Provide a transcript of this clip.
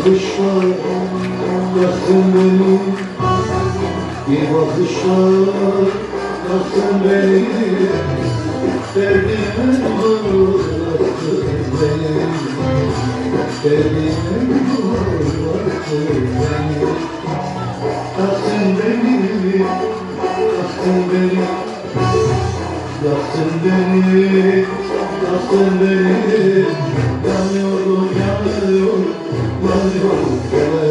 bakışa yaktın beni Bir bakışa yaktın beni Derdime bıraktın beni Derdime bıraktın beni Yaktın beni, yaktın beni Yaktın beni, yaktın beni. Well,